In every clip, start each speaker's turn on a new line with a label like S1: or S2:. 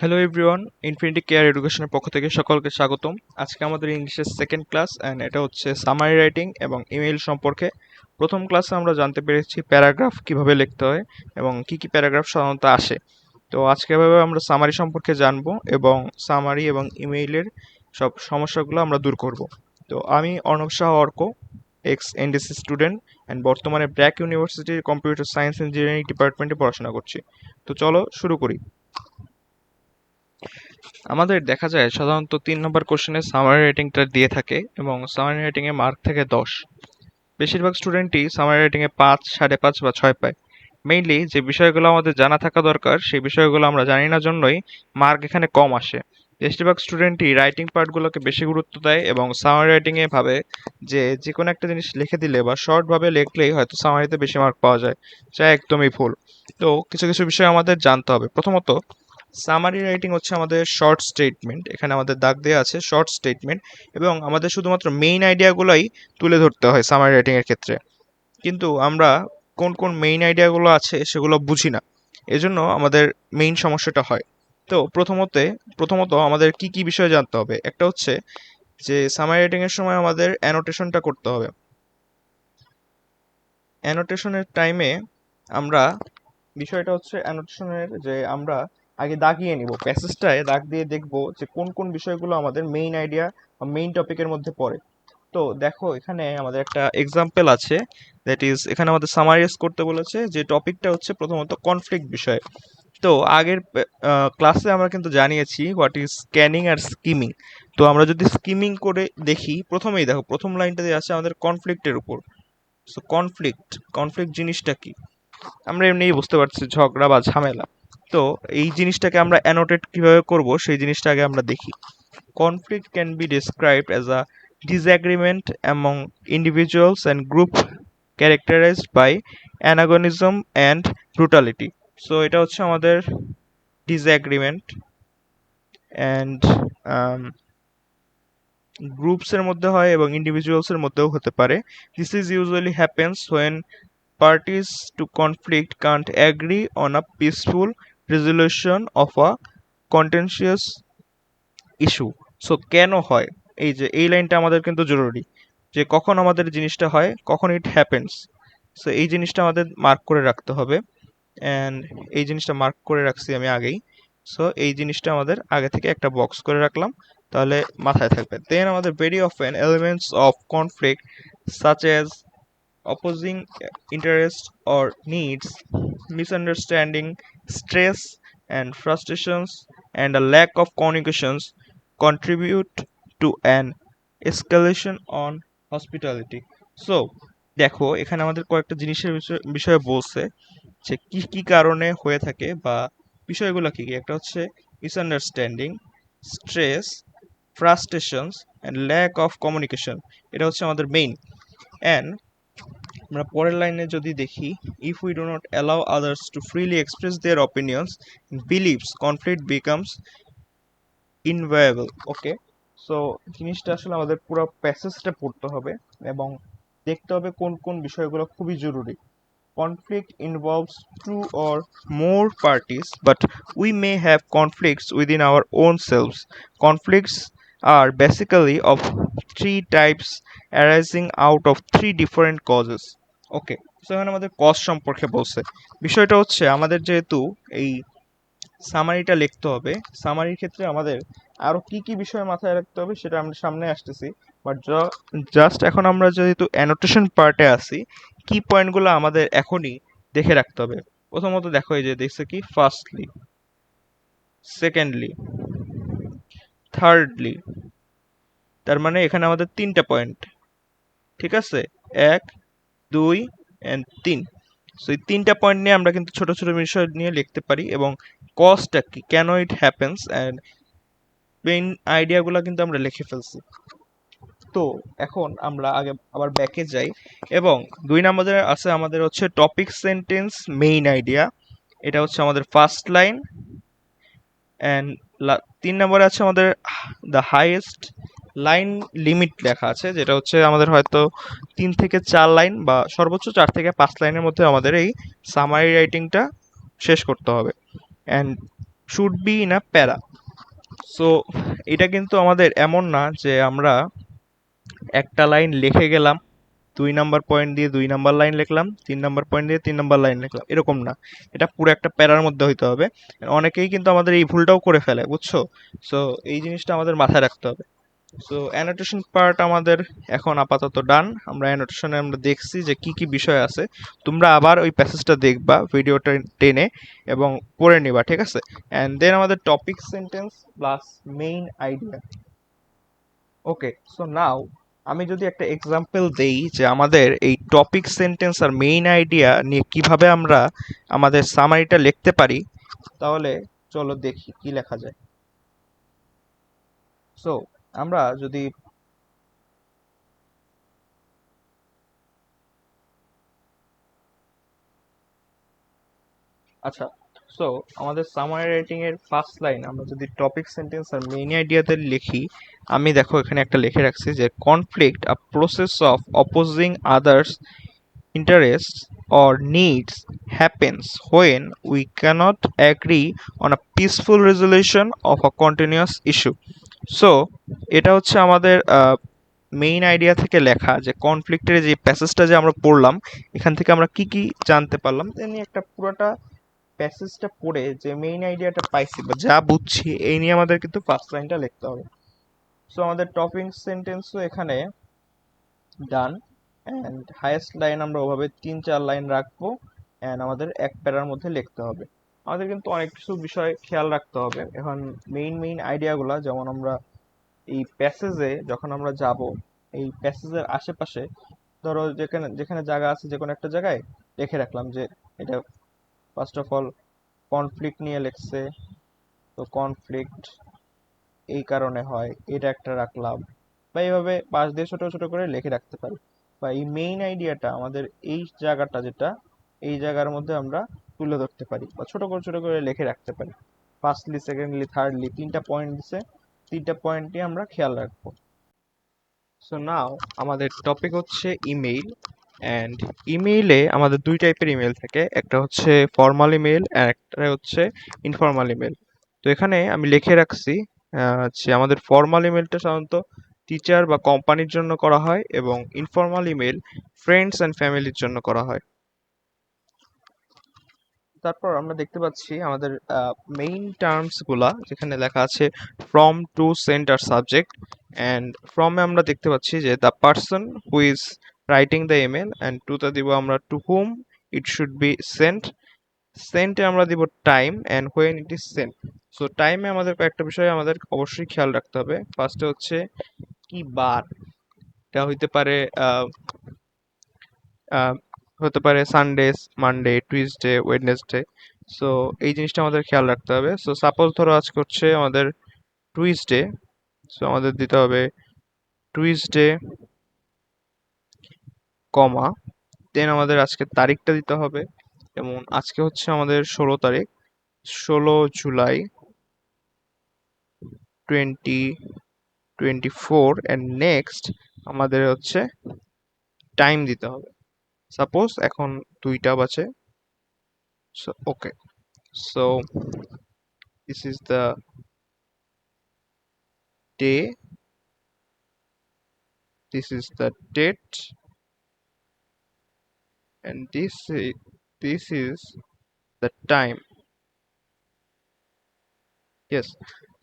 S1: Hello everyone infinity care এডুকেশনের পক্ষ থেকে সকলকে স্বাগতম। আজকে আমাদের ইংলিশের সেকেন্ড ক্লাস অ্যান্ড এটা হচ্ছে সামারি রাইটিং এবং ইমেইল সম্পর্কে। প্রথম ক্লাসে আমরা জানতে পেরেছি প্যারাগ্রাফ কীভাবে লিখতে হয় এবং কি কি প্যারাগ্রাফ সাধারণত আসে। তো আজকে এভাবে আমরা সামারি সম্পর্কে জানব এবং সামারি এবং ইমেইলের সব সমস্যাগুলো আমরা দূর করব। তো আমি Arnab Shah Arka ex NDC student and বর্তমানে ব্র্যাক ইউনিভার্সিটির কম্পিউটার সায়েন্স ইঞ্জিনিয়ারিং ডিপার্টমেন্টে পড়াশোনা করছি। তো চলো শুরু করি। আমাদের দেখা যায় সাধারণত তিন নম্বর কোশ্চেনে সামারি রেটিংটা দিয়ে থাকে এবং সামারি রেটিংয়ে মার্ক থাকে দশ। বেশিরভাগ স্টুডেন্টই সামারি রেটিংয়ে পাঁচ, সাড়ে পাঁচ বা ছয় পায়। মেইনলি যে বিষয়গুলো আমাদের জানা থাকা দরকার, সেই বিষয়গুলো আমরা জানি না জন্যই মার্ক এখানে কম আসে। বেশিরভাগ স্টুডেন্টই রাইটিং পার্টগুলোকে বেশি গুরুত্ব দেয় এবং সামারি রাইটিংয়ে ভাবে যে যে কোনো একটা জিনিস লিখে দিলে বা শর্টভাবে লিখলেই হয়তো সামারিতে বেশি মার্ক পাওয়া যায়। যা একদমই ভুল। তো কিছু কিছু বিষয় আমাদের জানতে হবে। প্রথমত সামারি রাইটিং হচ্ছে আমাদের শর্ট স্টেটমেন্ট এখানে আমাদের দাগ দেওয়া আছে শর্ট স্টেটমেন্ট এবং আমাদের শুধুমাত্র মেইন আইডিয়াগুলোই তুলে ধরতে হয় সামারি রাইটিংয়ের ক্ষেত্রে। কিন্তু আমরা কোন কোন মেইন আইডিয়াগুলো আছে সেগুলো বুঝি না। এজন্য আমাদের মেইন সমস্যাটা হয়। তো প্রথমতে, প্রথমত আমাদের কি কি বিষয় জানতে হবে? একটা হচ্ছে যে সামারি রাইটিংয়ের সময় আমাদের অ্যানোটেশনটা করতে হবে। অ্যানোটেশনের টাইমে আমরা, বিষয়টা হচ্ছে অ্যানোটেশনের যে আমরা আগে দাগিয়ে নিব। প্যাসেজটায় দাগ দিয়ে দেখব যে কোন কোন বিষয়গুলো আমাদের মেইন আইডিয়া বা মেইন টপিকের মধ্যে পড়ে। তো দেখো, এখানে আমাদের একটা এক্সাম্পল আছে দ্যাট ইজ এখানে আমাদের সামারাইজ করতে বলেছে যে টপিকটা হচ্ছে প্রথমত কনফ্লিক্ট বিষয়। তো আগের ক্লাসে আমরা কিন্তু জানিয়েছি হোয়াট ইজ স্ক্যানিং আর স্কিমিং তো আমরা যদি স্কিমিং করে দেখি, প্রথমেই দেখো, প্রথম লাইনটা দিয়ে আছে আমাদের কনফ্লিক্টের উপর। সো কনফ্লিক্ট কনফ্লিক্ট জিনিসটা কি? আমরা এমনিই বুঝতে পারছি ঝগড়া বা ঝামেলা। তো এই জিনিসটাকে আমরা অ্যানোটেট কীভাবে করব? সেই জিনিসটা আগে আমরা দেখি। Conflict can be described as a disagreement among individuals and group characterized by antagonism and brutality. So এটা হচ্ছে আমাদের ডিসঅ্যাগ্রিমেন্ট অ্যান্ড গ্রুপসের মধ্যে হয় এবং ইন্ডিভিজুয়ালসের মধ্যেও হতে পারে। This is usually happens when parties to conflict can't agree on a peaceful resolution of a contentious issue so কেন হয়? এই যে, এই লাইনটা আমাদের কিন্তু জরুরি, যে কখন আমাদের জিনিসটা হয়, কখন ইট হ্যাপেন্স সো এই জিনিসটা আমাদের মার্ক করে রাখতে হবে অ্যান্ড এই জিনিসটা মার্ক করে রাখছি আমি আগেই। সো এই জিনিসটা আমাদের আগে থেকে একটা বক্স করে রাখলাম, তাহলে মাথায় থাকবে। দেন আমাদের very often elements of conflict such as opposing interest or needs misunderstanding stress and frustrations and a lack of communications contribute to an escalation on hospitality so দেখো, এখানে আমাদের কয়েকটা জিনিসের বিষয়ে বলছে যে কি কি কারণে হয়ে থাকে বা বিষয়গুলো কী কী? একটা হচ্ছে misunderstanding stress frustrations and lack of communication এটা হচ্ছে আমাদের মেইন অ্যান্ড আমরা পরের লাইনে যদি দেখি if we do not allow others to freely express their opinions beliefs conflict becomes inevitable okay so জিনিসটা আসলে আমাদের পুরো প্যাসেজটা পড়তে হবে এবং দেখতে হবে কোন কোন বিষয়গুলো খুবই জরুরি। Conflict involves two or more parties, but we may have conflicts within our own selves. Conflicts are basically of three types arising out of three different causes. Okay so এখানে আমাদের কজ সম্পর্কে বলছে। বিষয়টা হচ্ছে, আমাদের যেহেতু এই সামারিটা লিখতে হবে সামারির ক্ষেত্রে আমাদের আরও কি কি বিষয় মাথায় রাখতে হবে সেটা আমরা সামনে আসতেছি। বাট জাস্ট এখন আমরা যেহেতু অ্যানোটেশন পার্টে আসি কি পয়েন্টগুলো আমাদের এখনই দেখে রাখতে হবে। প্রথমত দেখো এই যে, দেখছে কি? ফার্স্টলি সেকেন্ডলি থার্ডলি তার মানে এখানে আমাদের তিনটা পয়েন্ট ঠিক আছে? এক, দুই অ্যান্ড তিন। সো এই তিনটা পয়েন্ট নিয়ে আমরা কিন্তু ছোট ছোট বিষয় নিয়ে লিখতে পারি এবং কজটা কি, কেন ইট হ্যাপেন্স অ্যান্ড মেইন আইডিয়াগুলো কিন্তু আমরা লিখে ফেলছি। তো, এখন আমরা আগে, আবার ব্যাকে যাই এবং দুই নম্বরে আছে আমাদের হচ্ছে টপিক সেন্টেন্স মেইন আইডিয়া এটা হচ্ছে আমাদের ফার্স্ট লাইন অ্যান্ড তিন নম্বরে আছে আমাদের দ্য হাইয়েস্ট লাইন লিমিট লেখা আছে, যেটা হচ্ছে আমাদের হয়তো তিন থেকে চার লাইন বা সর্বোচ্চ চার থেকে পাঁচ লাইনের মধ্যে আমাদের এই সামারি রাইটিংটা শেষ করতে হবে। And should be in a para so এটা কিন্তু আমাদের এমন না যে আমরা একটা লাইন লিখে গেলাম দুই নাম্বার পয়েন্ট দিয়ে দুই নাম্বার লাইন লিখলাম, তিন নাম্বার পয়েন্ট দিয়ে তিন নাম্বার লাইন লিখলাম, এরকম না। এটা পুরো একটা প্যারার মধ্যে হইতে হবে। অনেকেই কিন্তু আমাদের এই ভুলটাও করে ফেলে, বুঝছ? সো এই জিনিসটা আমাদের মাথায় রাখতে হবে। সো অ্যানোটেশন পার্ট আমাদের এখন আপাতত ডান আমরা অ্যানোটেশনে আমরা দেখছি যে কি কি বিষয় আছে। তোমরা আবার ওই প্যাসেজটা দেখবা ভিডিওটা টেনে এবং পড়ে নিবা, ঠিক আছে? অ্যান্ড দেন আমাদের topic sentence plus main idea okay so now আমি যদি একটা এক্সাম্পল দেই যে আমাদের এই টপিক সেন্টেন্স আর মেইন আইডিয়া নিয়ে কীভাবে আমরা আমাদের সামারিটা লিখতে পারি, তাহলে চলো দেখি কি লেখা যায়। সো আমরা যদি আচ্ছা সো আমাদের সামারি রাইটিং এর ফার্স্ট লাইন আমরা যদি টপিক সেন্টেন্স আর মেইন আইডিয়াতে লিখি আমি দেখো এখানে একটা লিখে রাখছি যে conflict a process of opposing others interest or needs happens when we cannot agree on a peaceful resolution of a continuous issue. So এটা হচ্ছে আমাদের মেইন আইডিয়া থেকে লেখা যে কনফ্লিক্টের যে প্যাসেজটা যে আমরা পড়লাম, এখান থেকে আমরা কি কি জানতে পারলাম? তেমনি একটা পুরোটা প্যাসেজটা পড়ে যে মেইন আইডিয়াটা পাইছি বা যা বুঝছি, এই নিয়ে আমাদের কিন্তু ফার্স্ট লাইনটা লিখতে হবে। সো আমাদের টপিং সেন্টেন্সও এখানে ডান অ্যান্ড হায়েস্ট লাইন আমরা ওভাবে তিন চার লাইন রাখব অ্যান্ড আমাদের এক প্যারার মধ্যে লিখতে হবে। আমাদের কিন্তু অনেক কিছু বিষয় খেয়াল রাখতে হবে। এখন মেইন মেইন আইডিয়াগুলো যেমন আমরা এই প্যাসেজে যখন আমরা যাব, এই প্যাসেজের আশেপাশে ধরো যেখানে যেখানে জায়গা আছে যে কোনো একটা জায়গায় লিখে রাখলাম যে এটা ফার্স্ট অফ অল কনফ্লিক্ট নিয়ে লিখছে। তো কনফ্লিক্ট এই কারণে হয়, এটা একটা রাখলাম। বা এইভাবে পাশ দিয়ে ছোট ছোট করে লিখে রাখতে পারি। বা এই মেইন আইডিয়াটা আমাদের এই জায়গাটা যেটা, এই জায়গার মধ্যে আমরা তুলে ধরতে পারি বা ছোট করে ছোট করে লিখে রাখতে পারি। ফার্স্টলি সেকেন্ডলি থার্ডলি তিনটা পয়েন্ট দিছে, তিনটা পয়েন্টই আমরা খেয়াল রাখব। সো নাও আমাদের টপিক হচ্ছে ইমেইল অ্যান্ড ইমেইলে আমাদের দুই টাইপের ইমেল থাকে। একটা হচ্ছে ফর্মাল ইমেল আর একটা হচ্ছে ইনফর্মাল ইমেল তো এখানে আমি লিখে রাখছি যে আমাদের ফর্মাল ইমেলটা সাধারণত টিচার বা কোম্পানির জন্য করা হয় এবং ইনফর্মাল ইমেল ফ্রেন্ডস অ্যান্ড ফ্যামিলির জন্য করা হয়। তারপর আমরা দেখতে পাচ্ছি আমাদের মেইন টার্মসগুলা যেখানে লেখা আছে ফ্রম টু সেন্ট আর সাবজেক্ট অ্যান্ড ফ্রমে আমরা দেখতে পাচ্ছি যে the person who is writing the email and টুতে দিব আমরা to whom it should be sent সেন্টে আমরা দিব time and when it is sent. So টাইমে আমাদের কয়েকটা বিষয় আমাদের অবশ্যই খেয়াল রাখতে হবে। ফার্স্টে হচ্ছে কি বার? এটা হইতে পারে হতে পারে Sunday Monday Tuesday Wednesday. So এই জিনিসটা আমাদের খেয়াল রাখতে হবে। সো সাপোজ ধরো আজকে হচ্ছে আমাদের টুইসডে সো আমাদের দিতে হবে টুইসডে কমা, দেন আমাদের আজকে তারিখটা দিতে হবে। যেমন আজকে হচ্ছে আমাদের ষোলো তারিখ ষোলো July twenty twenty four and next আমাদের হচ্ছে টাইম দিতে হবে। সাপোজ এখন দুইটা বাজে। Okay so this this the day is the date and this is, this is the time. Yes.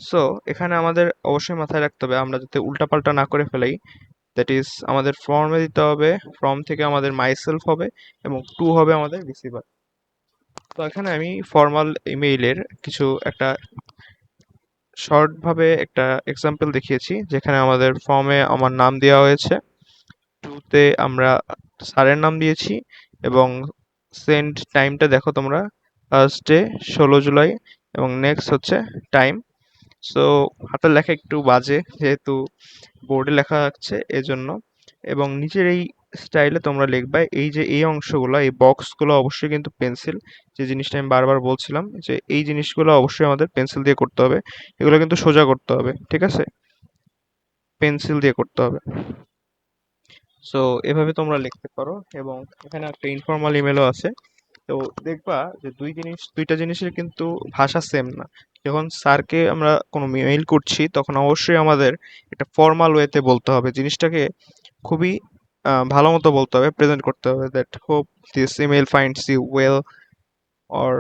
S1: So এখানে আমাদের অবশ্যই মাথায় রাখতে হবে, আমরা যাতে উল্টাপাল্টা না করে ফেলাই। দ্যাট ইজ আমাদের ফর্মে দিতে হবে ফর্ম থেকে আমাদের মাইসেলফ হবে এবং টু হবে আমাদের রিসিভার তো এখানে আমি ফর্মাল ইমেইলের কিছু একটা শর্টভাবে একটা এক্সাম্পল দেখিয়েছি, যেখানে আমাদের ফর্মে আমার নাম দেওয়া হয়েছে। টুতে আমরা স্যারের নাম দিয়েছি এবং সেন্ড টাইমটা দেখো তোমরা। থার্সডে ষোলো জুলাই এবং নেক্সট হচ্ছে টাইম সো হাতের লেখা একটু বাজে যেহেতু বোর্ডে লেখা যাচ্ছে এজন্য। এবং নিচের এই স্টাইলে তোমরা লিখবে, এই যে এই অংশগুলো, এই বক্সগুলো অবশ্যই কিন্তু পেন্সিল যে জিনিসটা আমি বারবার বলছিলাম যে এই জিনিসগুলো অবশ্যই আমাদের পেন্সিল দিয়ে করতে হবে। এগুলো কিন্তু সোজা করতে হবে, ঠিক আছে? পেন্সিল দিয়ে করতে হবে। সো এভাবে তোমরা লিখতে পারো এবং এখানে একটা ইনফর্মাল ইমেলও আছে। তো দেখবা যে দুই জিনিস, দুইটা জিনিসের কিন্তু ভাষা সেম না। যখন স্যারকে আমরা কোনো মেইল করছি, তখন অবশ্যই আমাদের একটা ফর্মাল ওয়েতে বলতে হবে। জিনিসটাকে খুবই ভালো মতো বলতে হবে প্রেজেন্ট করতে হবে that hope this email finds you well or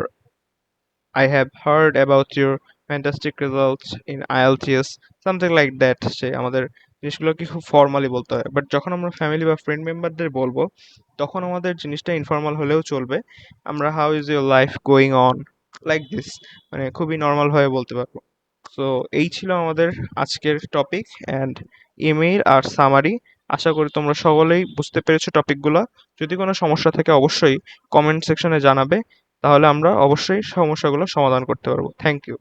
S1: I have heard about your fantastic results in IELTS something like that সে আমাদের জিনিসগুলোকে খুব ফর্মালি বলতে হয়। বাট যখন আমরা ফ্যামিলি বা ফ্রেন্ড মেম্বারদের বলব, তখন আমাদের জিনিসটা ইনফর্মাল হলেও চলবে। আমরা how is your life going on like this মানে খুবই নর্মাল ভাবে বলতে পারব। সো এই ছিল আমাদের আজকের টপিক অ্যান্ড ইমেইল আর সামারি আশা করি তোমরা সকলেই বুঝতে পেরেছ টপিকগুলো যদি কোনো সমস্যা থাকে, অবশ্যই কমেন্ট সেকশনে জানাবে। তাহলে আমরা অবশ্যই সমস্যাগুলো সমাধান করতে পারব। Thank you